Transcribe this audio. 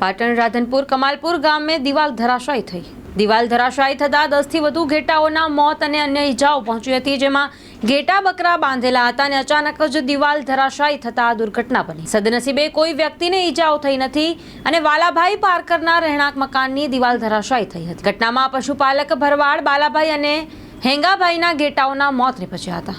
પાટણ રાધનપુર કમાલપુર ગામે દિવાલ ધરાશાયી થઈ. દિવાલ ધરાશાયી થતાં દસથી વધુ ઘેટાઓના મોત અને અન્ય ઈજાઓ પહોંચી હતી, જેમાં ઘેટા બકરા બાંધેલા હતા અને અચાનક જ દિવાલ ધરાશાયી થતાં આ દુર્ઘટના બની. સદનસીબે કોઈ વ્યક્તિને ઈજાઓ થઈ નથી અને વાલાભાઈ પાર્કરના રહેણાંક મકાનની દિવાલ ધરાશાયી થઈ હતી. ઘટનામાં પશુપાલક ભરવાડ, બાલાભાઈ અને હેંગાભાઈના ઘેટાઓના મોત નિપજ્યા હતા.